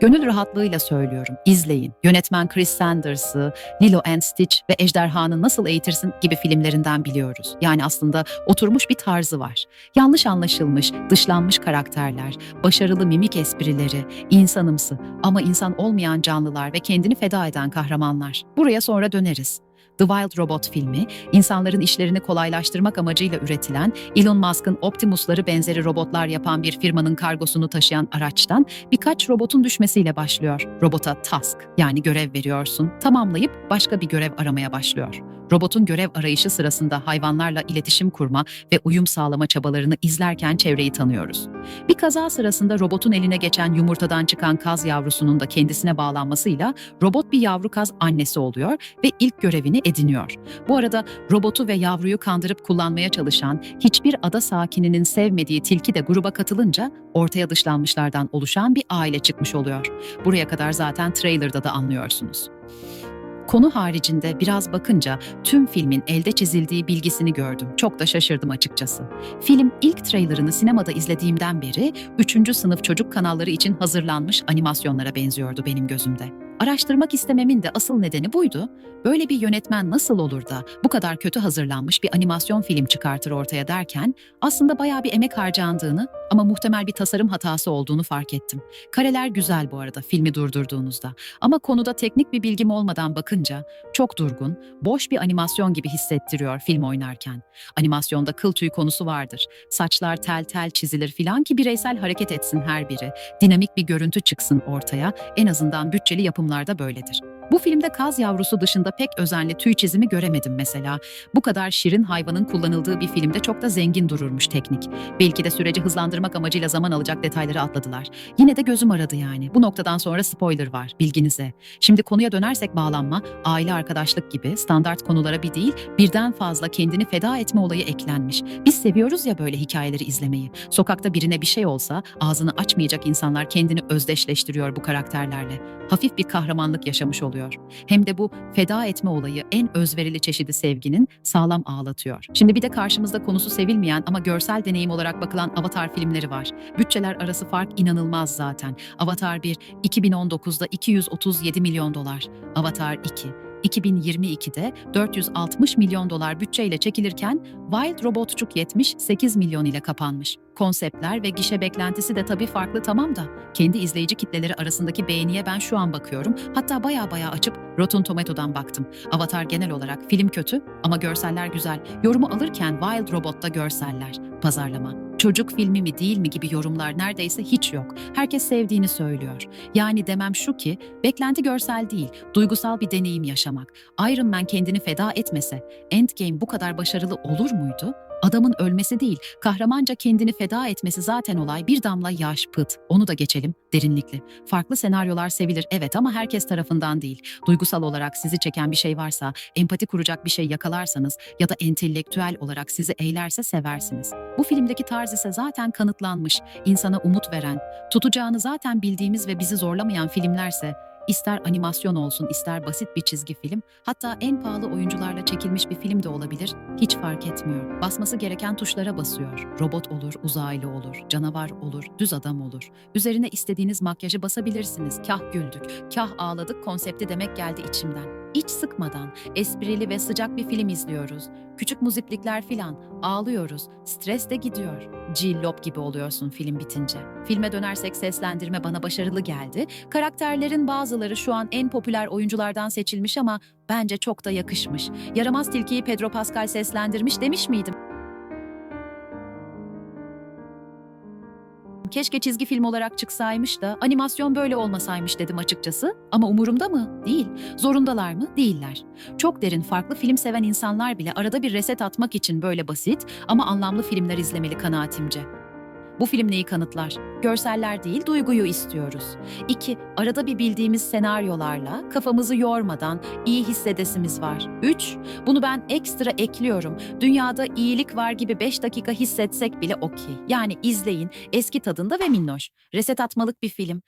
Gönül rahatlığıyla söylüyorum. İzleyin. Yönetmen Chris Sanders'ı, Lilo and Stitch ve Ejderhanı Nasıl Eğitirsin gibi filmlerinden biliyoruz. Yani aslında oturmuş bir tarzı var. Yanlış anlaşılmış, dışlanmış karakterler, başarılı mimik esprileri, insanımsı ama insan olmayan canlılar ve kendini feda eden kahramanlar. Buraya sonra döneriz. The Wild Robot filmi, insanların işlerini kolaylaştırmak amacıyla üretilen, Elon Musk'ın Optimus'ları benzeri robotlar yapan bir firmanın kargosunu taşıyan araçtan birkaç robotun düşmesiyle başlıyor. Robota task yani görev veriyorsun, tamamlayıp başka bir görev aramaya başlıyor. Robotun görev arayışı sırasında hayvanlarla iletişim kurma ve uyum sağlama çabalarını izlerken çevreyi tanıyoruz. Bir kaza sırasında robotun eline geçen yumurtadan çıkan kaz yavrusunun da kendisine bağlanmasıyla robot bir yavru kaz annesi oluyor ve ilk görevini ediniyor. Bu arada robotu ve yavruyu kandırıp kullanmaya çalışan hiçbir ada sakininin sevmediği tilki de gruba katılınca ortaya dışlanmışlardan oluşan bir aile çıkmış oluyor. Buraya kadar zaten trailer'da da anlıyorsunuz. Konu haricinde biraz bakınca tüm filmin elde çizildiği bilgisini gördüm. Çok da şaşırdım açıkçası. Film ilk trailerını sinemada izlediğimden beri 3. sınıf çocuk kanalları için hazırlanmış animasyonlara benziyordu benim gözümde. Araştırmak istememin de asıl nedeni buydu. Böyle bir yönetmen nasıl olur da bu kadar kötü hazırlanmış bir animasyon film çıkartır ortaya derken aslında bayağı bir emek harcandığını ama muhtemel bir tasarım hatası olduğunu fark ettim. Kareler güzel bu arada filmi durdurduğunuzda ama konuda teknik bir bilgim olmadan bakınca çok durgun, boş bir animasyon gibi hissettiriyor film oynarken. Animasyonda kıl tüy konusu vardır. Saçlar tel tel çizilir filan ki bireysel hareket etsin her biri. Dinamik bir görüntü çıksın ortaya. En azından bütçeli yapımlarda böyledir. Bu filmde kaz yavrusu dışında pek özenli tüy çizimi göremedim mesela. Bu kadar şirin hayvanın kullanıldığı bir filmde çok da zengin dururmuş teknik. Belki de süreci hızlandırmak amacıyla zaman alacak detayları atladılar. Yine de gözüm aradı yani. Bu noktadan sonra spoiler var bilginize. Şimdi konuya dönersek bağlanma, aile arkadaşlık gibi standart konulara bir değil birden fazla kendini feda etme olayı eklenmiş. Biz seviyoruz ya böyle hikayeleri izlemeyi. Sokakta birine bir şey olsa ağzını açmayacak insanlar kendini özdeşleştiriyor bu karakterlerle. Hafif bir kahramanlık yaşamış oluyor. Hem de bu feda etme olayı en özverili çeşidi sevginin sağlam ağlatıyor. Şimdi bir de karşımızda konusu sevilmeyen ama görsel deneyim olarak bakılan Avatar filmleri var. Bütçeler arası fark inanılmaz zaten. Avatar 1 2019'da 237 milyon dolar. Avatar 2 2022'de 460 milyon dolar bütçeyle çekilirken Wild Robotçuk 78 milyon ile kapanmış. Konseptler ve gişe beklentisi de tabii farklı tamam da kendi izleyici kitleleri arasındaki beğeniye ben şu an bakıyorum. Hatta baya baya açıp Rotten Tomato'dan baktım. Avatar genel olarak film kötü ama görseller güzel. Yorumu alırken Wild Robot'ta görseller, pazarlama, çocuk filmi mi değil mi gibi yorumlar neredeyse hiç yok. Herkes sevdiğini söylüyor. Yani demem şu ki, beklenti görsel değil, duygusal bir deneyim yaşamak. Iron Man kendini feda etmese, Endgame bu kadar başarılı olur muydu? Adamın ölmesi değil, kahramanca kendini feda etmesi zaten olay bir damla yaş pıt. Onu da geçelim, derinlikli. Farklı senaryolar sevilir evet ama herkes tarafından değil. Duygusal olarak sizi çeken bir şey varsa, empati kuracak bir şey yakalarsanız ya da entelektüel olarak sizi eğlerse seversiniz. Bu filmdeki tarz ise zaten kanıtlanmış, insana umut veren, tutacağını zaten bildiğimiz ve bizi zorlamayan filmlerse İster animasyon olsun, ister basit bir çizgi film, hatta en pahalı oyuncularla çekilmiş bir film de olabilir, hiç fark etmiyor. Basması gereken tuşlara basıyor. Robot olur, uzaylı olur, canavar olur, düz adam olur. Üzerine istediğiniz makyajı basabilirsiniz. Kah güldük, kah ağladık konsepti demek geldi içimden. İç sıkmadan, esprili ve sıcak bir film izliyoruz. Küçük muziplikler filan, ağlıyoruz, stres de gidiyor. Cillop gibi oluyorsun film bitince. Filme dönersek seslendirme bana başarılı geldi. Karakterlerin bazıları şu an en popüler oyunculardan seçilmiş ama bence çok da yakışmış. Yaramaz Tilki'yi Pedro Pascal seslendirmiş demiş miydim? Keşke çizgi film olarak çıksaymış da animasyon böyle olmasaymış dedim açıkçası. Ama umurumda mı? Değil. Zorundalar mı? Değiller. Çok derin farklı film seven insanlar bile arada bir reset atmak için böyle basit ama anlamlı filmler izlemeli kanaatimce. Bu film neyi kanıtlar? Görseller değil, duyguyu istiyoruz. 2. Arada bir bildiğimiz senaryolarla kafamızı yormadan iyi hissedesimiz var. 3. Bunu ben ekstra ekliyorum. Dünyada iyilik var gibi 5 dakika hissetsek bile okey. Yani izleyin, eski tadında ve minnoş. Reset atmalık bir film.